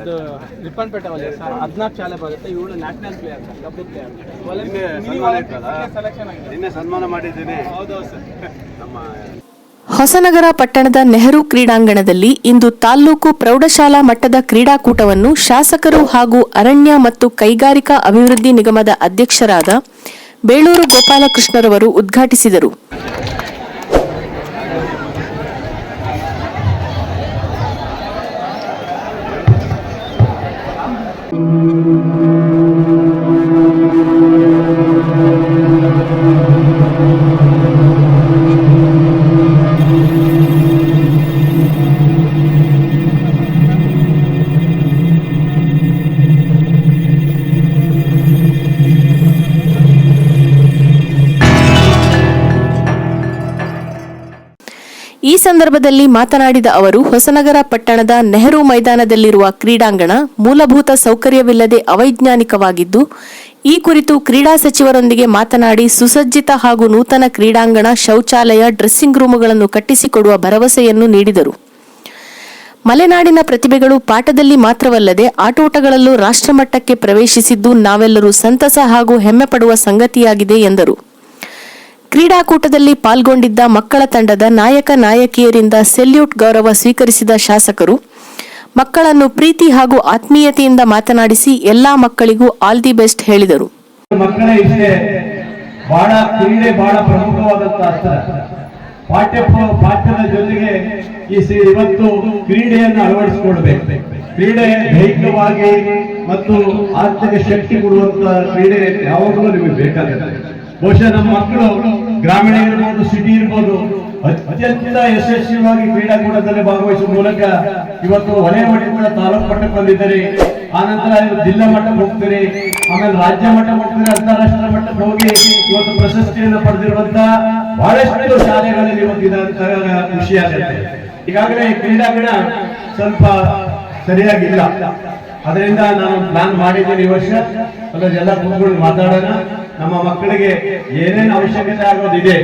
ಇದು ರಿಪ್ಪನ್ಪೇಟೆ ವಲಯ ಸರ್ ಹದಿನಾಲ್ಕು ಶಾಲೆ ಬರುತ್ತೆ ಇವಳು national player sir kabaddi player selection ಆಗಿದೆ. ನಿನ್ನೆ ಸನ್ಮಾನ ಮಾಡಿದ್ದೀನಿ. ಹೌದು ಸರ್. ನಮ್ಮ ಹೊಸನಗರ ಪಟ್ಟಣದ ನೆಹರು ಕ್ರೀಡಾಂಗಣದಲ್ಲಿ ಇಂದು ತಾಲ್ಲೂಕು ಪ್ರೌಢಶಾಲಾ ಮಟ್ಟದ ಕ್ರೀಡಾಕೂಟವನ್ನು ಶಾಸಕರು ಹಾಗೂ ಅರಣ್ಯ ಮತ್ತು ಕೈಗಾರಿಕಾ ಅಭಿವೃದ್ಧಿ ನಿಗಮದ ಅಧ್ಯಕ್ಷರಾದ ಬೇಳೂರು ಗೋಪಾಲಕೃಷ್ಣರವರು ಉದ್ಘಾಟಿಸಿದರು. ಈ ಸಂದರ್ಭದಲ್ಲಿ ಮಾತನಾಡಿದ ಅವರು, ಹೊಸನಗರ ಪಟ್ಟಣದ ನೆಹರು ಮೈದಾನದಲ್ಲಿರುವ ಕ್ರೀಡಾಂಗಣ ಮೂಲಭೂತ ಸೌಕರ್ಯವಿಲ್ಲದೆ ಅವೈಜ್ಞಾನಿಕವಾಗಿದ್ದು, ಈ ಕುರಿತು ಕ್ರೀಡಾ ಸಚಿವರೊಂದಿಗೆ ಮಾತನಾಡಿ ಸುಸಜ್ಜಿತ ಹಾಗೂ ನೂತನ ಕ್ರೀಡಾಂಗಣ, ಶೌಚಾಲಯ, ಡ್ರೆಸ್ಸಿಂಗ್ ರೂಮುಗಳನ್ನು ಕಟ್ಟಿಸಿಕೊಡುವ ಭರವಸೆಯನ್ನು ನೀಡಿದರು. ಮಲೆನಾಡಿನ ಪ್ರತಿಭೆಗಳು ಪಾಠದಲ್ಲಿ ಮಾತ್ರವಲ್ಲದೆ ಆಟೋಟಗಳಲ್ಲೂ ರಾಷ್ಟ್ರಮಟ್ಟಕ್ಕೆ ಪ್ರವೇಶಿಸಿದ್ದು, ನಾವೆಲ್ಲರೂ ಸಂತಸ ಹಾಗೂ ಹೆಮ್ಮೆ ಪಡುವ ಸಂಗತಿಯಾಗಿದೆ ಎಂದರು. ಕ್ರೀಡಾಕೂಟದಲ್ಲಿ ಪಾಲ್ಗೊಂಡಿದ್ದ ಮಕ್ಕಳ ತಂಡದ ನಾಯಕ ನಾಯಕಿಯರಿಂದ ಸೆಲ್ಯೂಟ್ ಗೌರವ ಸ್ವೀಕರಿಸಿದ ಶಾಸಕರು, ಮಕ್ಕಳನ್ನು ಪ್ರೀತಿ ಹಾಗೂ ಆತ್ಮೀಯತೆಯಿಂದ ಮಾತನಾಡಿಸಿ ಎಲ್ಲಾ ಮಕ್ಕಳಿಗೂ ಆಲ್ ದಿ ಬೆಸ್ಟ್ ಹೇಳಿದರು. ಪಾಠ್ಯ ಪಾಠ್ಯದ ಜೊತೆಗೆ ಈ ಇವತ್ತು ಕ್ರೀಡೆಯನ್ನು ಅಳವಡಿಸಿಕೊಳ್ಬೇಕು. ಕ್ರೀಡೆ ದೈಹಿಕವಾಗಿ ಮತ್ತು ಆರ್ಥಿಕ ಶಕ್ತಿ ಕೊಡುವಂತ ಕ್ರೀಡೆ ಯಾವಾಗಲೂ ನಿಮಗೆ ಬೇಕಾಗುತ್ತೆ. ಬಹುಶಃ ನಮ್ಮ ಮಕ್ಕಳು ಗ್ರಾಮೀಣ ಇರ್ಬೋದು ಸಿಟಿ ಇರ್ಬೋದು. ಅತ್ಯಂತ ಯಶಸ್ವಿಯಾಗಿ ಕ್ರೀಡಾಕೂಟದಲ್ಲಿ ಭಾಗವಹಿಸುವ ಮೂಲಕ ಇವತ್ತು ವಲಯ ಕೂಡ ತಾಲೂಕು ಮಟ್ಟಕ್ಕೆ ಬಂದಿದ್ದಾರೆ. ಆನಂತರ ಜಿಲ್ಲಾ ಮಟ್ಟಕ್ಕೆ ಹೋಗ್ತಾರೆ. ಆಮೇಲೆ ರಾಜ್ಯ ಮಟ್ಟಕ್ಕೆ ಹೋಗ್ತಾರೆ, ಅಂತಾರಾಷ್ಟ್ರೀಯ ಮಟ್ಟಕ್ಕೆ ಹೋಗಿ ಇವತ್ತು ಪ್ರಶಸ್ತಿಯನ್ನು ಪಡೆದಿರುವಂತ ಬಹಳಷ್ಟು ಶಾಲೆಗಳಲ್ಲಿ ಇವತ್ತು ಖುಷಿ ಆಗುತ್ತೆ ಈಗಾಗಲೇ ಕ್ರೀಡಾಂಗಣ ಸ್ವಲ್ಪ ಸರಿಯಾಗಿಲ್ಲ. ಅದರಿಂದ ನಾನು ಪ್ಲಾನ್ ಮಾಡಿದ್ದೀನಿ ಈ ವರ್ಷ. ಅಲ್ಲದೆ ಎಲ್ಲ ಕೂತ್ಕೊಂಡು ಮಾತಾಡೋಣ. ನಮ್ಮ ಮಕ್ಕಳಿಗೆ ಏನೇನು ಅವಶ್ಯಕತೆ ಆಗೋದಿದೆ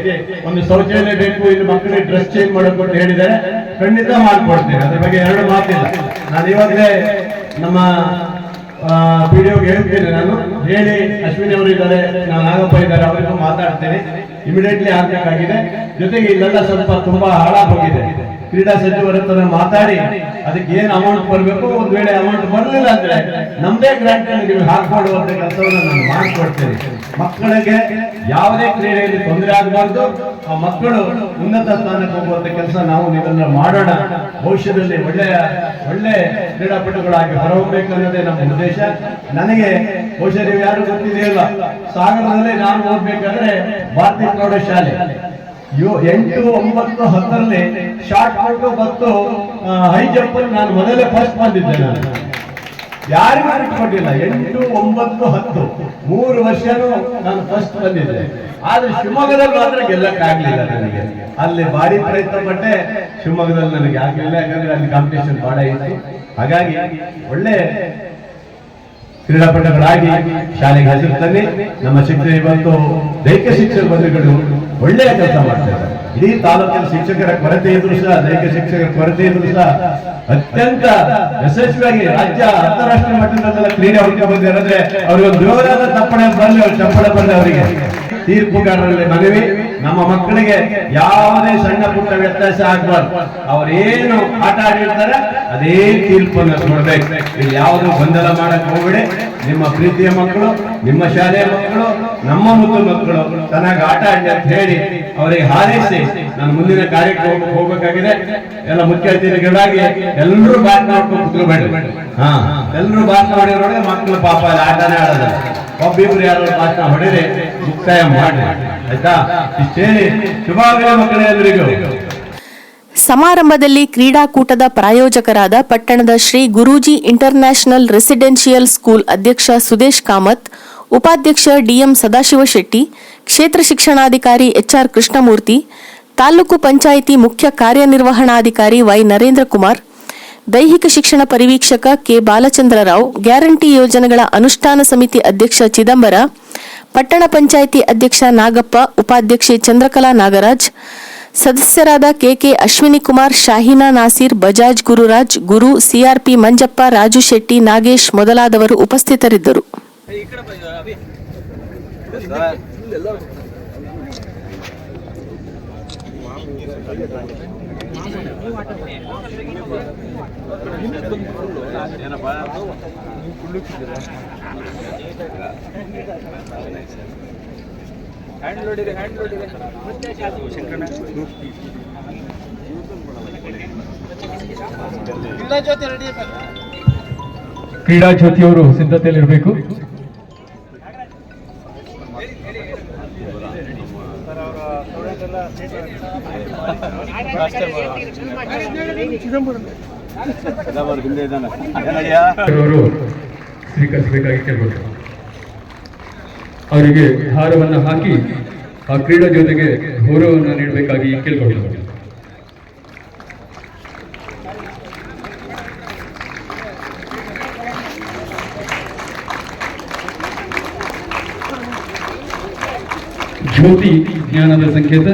ಒಂದು ಶೌಚಾಲಯ ಬೇಕು, ಇಲ್ಲಿ ಮಕ್ಕಳಿಗೆ ಡ್ರೆಸ್ ಚೇಂಜ್ ಮಾಡಬೇಕು ಅಂತ ಹೇಳಿದರೆ ಖಂಡಿತ ಮಾಡ್ಕೊಡ್ತೇನೆ. ಅದ್ರ ಬಗ್ಗೆ ಎರಡು ಮಾತಿಲ್ಲ. ನಾನು ಇವಾಗಲೇ ನಮ್ಮ ವಿಡಿಯೋಗೆ ಹೇಳ್ತೇನೆ ನಾನು ಹೇಳಿ ಅಶ್ವಿನಿ ಅವರು ಇದ್ದಾರೆ, ನಾನು ನಾಗಪ್ಪ ಇದ್ದಾರೆ, ಅವರಿಗೂ ಮಾತಾಡ್ತೇನೆ. ಇಮಿಡಿಯೇಟ್ಲಿ ಆಗ್ಬೇಕಾಗಿದೆ. ಜೊತೆಗೆ ಇಲ್ಲೆಲ್ಲ ಸ್ವಲ್ಪ ತುಂಬಾ ಹಾಳಾಗೋಗಿದೆ ಕ್ರೀಡಾ ಸಚಿವರ ಹತ್ರ ಮಾತಾಡಿ, ಅದಕ್ಕೆ ಏನ್ ಅಮೌಂಟ್ ಬರಬೇಕು? ಒಂದ್ ವೇಳೆ ಅಮೌಂಟ್ ಬರಲಿಲ್ಲ ಅಂದ್ರೆ ನಮ್ದೇ ಗ್ರಾಂಟ್ ನಿಮಗೆ ಹಾಕೊಡುವಂತ ಕೆಲಸವನ್ನು ನಾನು ಮಾಡಿಕೊಡ್ತೇನೆ. ಮಕ್ಕಳಿಗೆ ಯಾವುದೇ ಕ್ರೀಡೆಯಲ್ಲಿ ತೊಂದರೆ ಆಗಬಾರ್ದು. ಆ ಮಕ್ಕಳು ಉನ್ನತ ಸ್ಥಾನಕ್ಕೆ ಹೋಗುವಂತ ಕೆಲಸ ನಾವು ನಿಮ್ಮನ್ನ ಮಾಡೋಣ. ಭವಿಷ್ಯದಲ್ಲಿ ಒಳ್ಳೆಯ ಒಳ್ಳೆ ಕ್ರೀಡಾಪಟುಗಳಾಗಿ ಹೊರಹೋಗ್ಬೇಕು ಅನ್ನೋದೇ ನಮ್ಮ ಉದ್ದೇಶ. ನನಗೆ ಬಹುಶಃ ನೀವು ಯಾರು ಗೊತ್ತಿದೆಯಲ್ಲ? ಸಾಗರದಲ್ಲಿ ನಾನು ಓದ್ಬೇಕಾದ್ರೆ ಭಾರತೀಯ ಪ್ರೌಢಶಾಲೆ ಎಂಟು, ಒಂಬತ್ತು, ಹತ್ತರಲ್ಲಿ, ಶಾರ್ಟ್ ಪುಟ್ ಮತ್ತು ಹೈ ಜಂಪ್ ನಾನು ಮೊದಲೇ ಫಸ್ಟ್ ಬಂದಿದ್ದೆ ನಾನು. ಯಾರಿಗೂ ಇಟ್ಕೊಂಡಿಲ್ಲ ಎಂಟು, ಒಂಬತ್ತು, ಹತ್ತು. ಮೂರು ವರ್ಷನೂ ನಾನು ಫಸ್ಟ್ ಬಂದಿದ್ದೆ. ಆದ್ರೆ ಶಿವಮೊಗ್ಗದಲ್ಲಿ ಮಾತ್ರ ಗೆಲ್ಲಕ್ಕಾಗ್ಲಿಲ್ಲ ನನಗೆ. ಅಲ್ಲಿ ಭಾರಿ ಪ್ರಯತ್ನ ಪಟ್ಟೆ, ಶಿವಮೊಗ್ಗದಲ್ಲಿ ನನಗೆ ಆಗ್ಲಿಲ್ಲ, ಯಾಕಂದ್ರೆ ಅಲ್ಲಿ ಕಾಂಪಿಟೇಷನ್ ಬಹಳ ಇತ್ತು. ಹಾಗಾಗಿ ಒಳ್ಳೆ ಕ್ರೀಡಾಪಟುಗಳಾಗಿ ಶಾಲೆಗೆ ಹೆಸರು ನಮ್ಮ ಶಿಕ್ಷಣ ಇವತ್ತು ದೈಹಿಕ ಶಿಕ್ಷಕ ಬಂಧುಗಳು ಒಳ್ಳೆಯ ಕೆಲಸ ಮಾಡ್ತಾರೆ ಇಡೀ ತಾಲೂಕಿನ ಶಿಕ್ಷಕರ ಕೊರತೆ ಇದ್ರು ಸಹ, ದೈಹಿಕ ಶಿಕ್ಷಕರ ಕೊರತೆ ಇದ್ರು ಸಹ ಅತ್ಯಂತ ಯಶಸ್ವಿಯಾಗಿ ರಾಜ್ಯ ಅಂತಾರಾಷ್ಟ್ರೀಯ ಮಟ್ಟದಲ್ಲೆಲ್ಲ ಕ್ರೀಡೆ ಹುಡುಕ ಬಂದಿರೋದ್ರೆ ಅವ್ರಿಗೆ ಒಂದು ಜೋರಾದ ತಪ್ಪಣೆ ಅವ್ರು ಚಪ್ಪಣೆ ಬರಲಿ ಅವರಿಗೆ. ತೀರ್ಪುಗಾರರಲ್ಲಿ ಮನವಿ ನಮ್ಮ ಮಕ್ಕಳಿಗೆ ಯಾವುದೇ ಸಣ್ಣ ಪುಟ್ಟ ವ್ಯತ್ಯಾಸ ಆಗ್ಬಾರ್ದು. ಅವರೇನು ಆಟ ಆಡಿರ್ತಾರೆ, ಅದೇ ತೀರ್ಪನ್ನು ಕೊಡ್ಬೇಕು. ಇಲ್ಲಿ ಯಾವುದು ಗೊಂದಲ ಮಾಡಕ್ ಹೋಗ್ಬೇಡಿ. ನಿಮ್ಮ ಪ್ರೀತಿಯ ಮಕ್ಕಳು, ನಿಮ್ಮ ಶಾಲೆಯ ಮಕ್ಕಳು, ನಮ್ಮ ಮುದ್ದು ಮಕ್ಕಳು ಚೆನ್ನಾಗಿ ಆಟ ಆಡಿ ಅಂತ ಹೇಳಿ ಅವರಿಗೆ ಹಾರೈಸಿ ನಾನು ಮುಂದಿನ ಕಾರ್ಯಕ್ಕೆ ಹೋಗ್- ಹೋಗ್ಬೇಕಾಗಿದೆ. ಎಲ್ಲ ಮುಖ್ಯ ಅತಿಥಿಗಳಾಗಿ ಎಲ್ಲರೂ ಬಾತ್ ಮಾಡ್ಕೊಂಡು ಬೇಡ ಹಾ, ಎಲ್ಲರೂ ಬಾತ್ ಮಾಡಿರೋದ್ರೆ ಮಕ್ಕಳು ಪಾಪ ಅಲ್ಲಿ ಆಟನೇ ಆಡೋದಿಲ್ಲ. ಒಬ್ಬಿಬ್ರು ಯಾರು ಭಾಷಣ ಹೊಡೆದ್ರೆ ಮುಕ್ತಾಯ ಮಾಡಿ. ಆಯ್ತಾ? ಇಷ್ಟೇ ಮಕ್ಕಳೇ ಎಲ್ಲರಿಗೂ. ಸಮಾರಂಭದಲ್ಲಿ ಕ್ರೀಡಾಕೂಟದ ಪ್ರಾಯೋಜಕರಾದ ಪಟ್ಟಣದ Shri Guruji international residential school ಅಧ್ಯಕ್ಷ ಸುದೇಶ್ ಕಾಮತ್, ಉಪಾಧ್ಯಕ್ಷ ಡಿಎಂ ಸದಾಶಿವ ಶೆಟ್ಟಿ, ಕ್ಷೇತ್ರ ಶಿಕ್ಷಣಾಧಿಕಾರಿ ಎಚ್ಆರ್ ಕೃಷ್ಣಮೂರ್ತಿ, ತಾಲೂಕು ಪಂಚಾಯಿತಿ ಮುಖ್ಯ ಕಾರ್ಯನಿರ್ವಹಣಾಧಿಕಾರಿ ವೈ ನರೇಂದ್ರ ಕುಮಾರ್ ದೈಹಿಕ ಶಿಕ್ಷಣ ಪರಿವೀಕ್ಷಕ ಕೆ ಬಾಲಚಂದ್ರರಾವ್, ಗ್ಯಾರಂಟಿ ಯೋಜನೆಗಳ ಅನುಷ್ಠಾನ ಸಮಿತಿ ಅಧ್ಯಕ್ಷ ಚಿದಂಬರ ಪಟ್ಟಣ ಪಂಚಾಯಿತಿ ಅಧ್ಯಕ್ಷ ನಾಗಪ್ಪ, ಉಪಾಧ್ಯಕ್ಷೆ ಚಂದ್ರಕಲಾ ನಾಗರಾಜ್, ಸದಸ್ಯರಾದ K K Ashwini Kumar, Shahina Nasir, Bajaj Gururaj, Guru CRP Manjappa, Raju Shetty, Nagesh ಮೊದಲಾದವರು ಉಪಸ್ಥಿತರಿದ್ದರು. ಹ್ಯಾಂಡ್ ಇದೆ ಕ್ರೀಡಾ ಜ್ಯೋತಿಯವರು ಸಿದ್ಧತೆಯಲ್ಲಿರಬೇಕು. ಸ್ವೀಕರಿಸಬೇಕಾಗಿ ಕೇಳ್ಬೋದು ಅವರಿಗೆ ಹಾರವನ್ನು ಹಾಕಿ ಆ ಕ್ರೀಡಾ ಜೊತೆಗೆ ಗೌರವವನ್ನು ನೀಡಬೇಕಾಗಿ ಕೇಳ್ಕೊಳ್ಬೋದು ಜ್ಯೋತಿ ಜ್ಞಾನದ ಸಂಕೇತ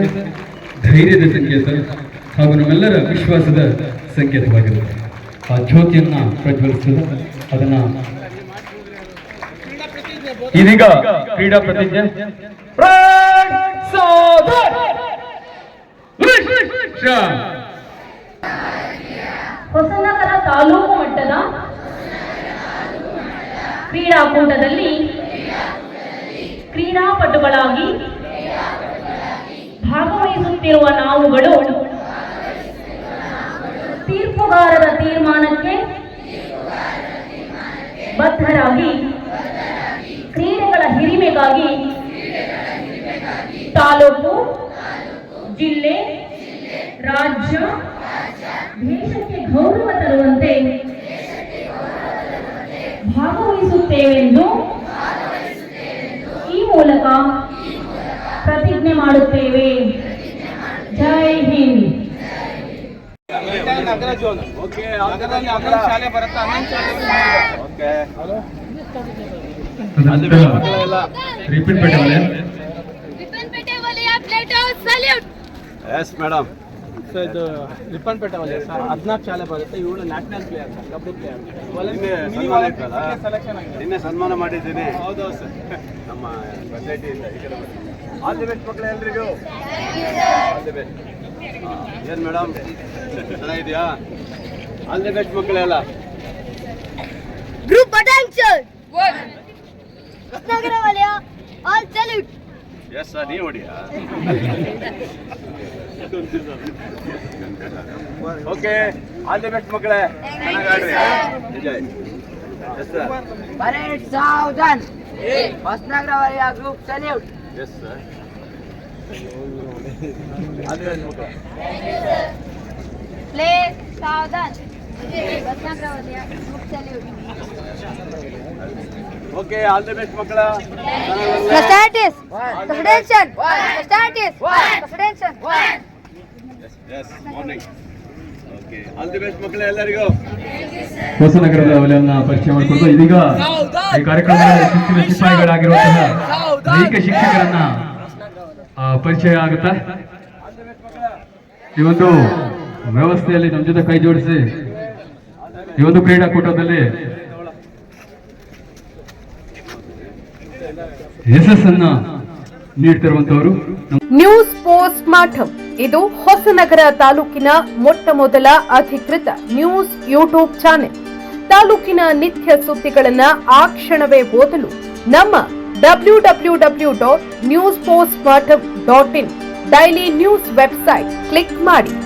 ಧೈರ್ಯದ ಸಂಕೇತ ಹಾಗೂ ನಮ್ಮೆಲ್ಲರ ವಿಶ್ವಾಸದ ಸಂಕೇತವಾಗಿರುತ್ತೆ. ಆ ಜ್ಯೋತಿಯನ್ನ ಪ್ರಜ್ವಲಿಸಿದ ಅದನ್ನ ಇದೀಗ ಕ್ರೀಡಾ ಪ್ರತಿಜ್ಞೆ. ಹೊಸನಗರ ತಾಲೂಕು ಮಟ್ಟದ ಕ್ರೀಡಾಕೂಟದಲ್ಲಿ ಕ್ರೀಡಾಪಟುಗಳಾಗಿ ಭಾಗವಹಿಸುತ್ತಿರುವ ನಾವುಗಳು ತೀರ್ಪುಗಾರರ ತೀರ್ಮಾನಕ್ಕೆ ಬದ್ಧರಾಗಿ ಕ್ರೀಡೆಗಳ ಹಿರಿಮೆಗಾಗಿ ತಾಲೂಕು, ಜಿಲ್ಲೆ, ರಾಜ್ಯ, ದೇಶಕ್ಕೆ ಗೌರವ ತರುವಂತೆ ಭಾಗವಹಿಸುತ್ತೇವೆಂದು ಈ ಮೂಲಕ ಪ್ರತಿಜ್ಞೆ ಮಾಡುತ್ತೇವೆ. ನಗರ ಜೋನ್ ಓಕೆ ನಗರದಲ್ಲಿ ಹನ್ನೊಂದು ಶಾಲೆ ಬರುತ್ತೆ? ಹನ್ನೊಂದು ಎಸ್ ಮೇಡಮ್ ಸೊ ಇದು ರಿಪ್ಪನ್ಪೇಟೆ ವಲಯ ಸರ್. ಹದಿನಾಲ್ಕು ಶಾಲೆ ಬರುತ್ತೆ. ಇವಳು national player sir kabaddi player. ನಿನ್ನೆ ಸನ್ಮಾನ ಇತ್ತಲ್ಲ? ಸೆಲೆಕ್ಷನ್ ಆಗಿದೆ. ನಿನ್ನೆ ಸನ್ಮಾನ ಮಾಡಿದ್ದೀನಿ. ಹೌದು ಸರ್. ನಮ್ಮ ಸೊಸೈಟಿಯಿಂದ. ಆಲ್ ದಿ ಬೆಸ್ಟ್ ಮಕ್ಕಳು ಎಲ್ರಿಗೂ. ಆಲ್ ದಿ ಬೆಸ್ಟ್ ಏನು ಮೇಡಮ್ ಚೆನ್ನಾಗಿದೆಯಾ? ಆಲ್ ದಿ ಬೆಸ್ಟ್ ಮಕ್ಕಳೆಲ್ಲ. ಗ್ರೂಪ್ ಪೊಟೆನ್ಷಿಯಲ್ ಹೊಸನಗರ ವಲಯ ಆಲ್ ಸಲ್ಯೂಟ್ ಎಸ್ ಸರ್ ನೀವು ಹೊಡಿಯಾ ಓಕೆ ಆಲ್ ದಿ ಬೆಸ್ಟ್ ಮಕ್ಕಳೇ. ಚೆನ್ನಾಗಿ ಆಡ್ರಿ ಎಂಜಾಯ್ ಎಸ್ ಸರ್ ಪರೇಡ್ ಸಾವಧಾನ್? ಹೊಸನಗರ ವಲಯ group salute yes sir all the best ಮಕ್ಕಳು ಪ್ಲೇ ಸಾವಧಾನ್ ಹೊಸನಗರ ವಲಯ group salute okay all the best ಮಕ್ಕಳ ಸ್ಟಾಟಿಸ್ ಪ್ರೆಸಿಡೆನ್ಷನ್ ಸ್ಟಾಟಿಸ್ ಪ್ರೆಸಿಡೆನ್ಷನ್ yes morning okay all the best ಮಕ್ಕಳೇ ಎಲ್ಲರಿಗೂ. ಹೊಸನಗರದ ವಲಯನ್ನ ಪರಿಚಯ ಮಾಡಿಕೊಂಡು ಇದೀಗ. ಈ ಕಾರ್ಯಕ್ರಮದ ಶಿಸ್ತಿನ ಸಿಪಾಯಿಗಳಾಗಿರುವಂತಹ ಅನೇಕ ಶಿಕ್ಷಕರನ್ನ ಆ, ಪರಿಚಯ ಆಗುತ್ತಾ? ಈ ಒಂದು ವ್ಯವಸ್ಥೆಯಲ್ಲಿ ನಮ್ಮ ಜೊತೆ ಕೈ ಜೋಡಿಸಿ. ಈ ಒಂದು ಕ್ರೀಡಾಕೂಟದಲ್ಲಿ ಯಶಸ್ಸನ್ನ ನೀಡ್ತಿರುವಂತವರು ನ್ಯೂಸ್ ಪೋಸ್ಟ್ ಮಾಠಂ ಇದು ಹೊಸನಗರ ತಾಲೂಕಿನ ಮೊಟ್ಟ ಮೊದಲ ಅಧಿಕೃತ ನ್ಯೂಸ್ ಯೂಟ್ಯೂಬ್ ಚಾನೆಲ್ ತಾಲೂಕಿನ ನಿತ್ಯ ಸುದ್ದಿಗಳನ್ನ ಆ ಕ್ಷಣವೇ ಓದಲು ನಮ್ಮ W W W dot news post dot in. Daily news website. Click ಮಾಡಿ.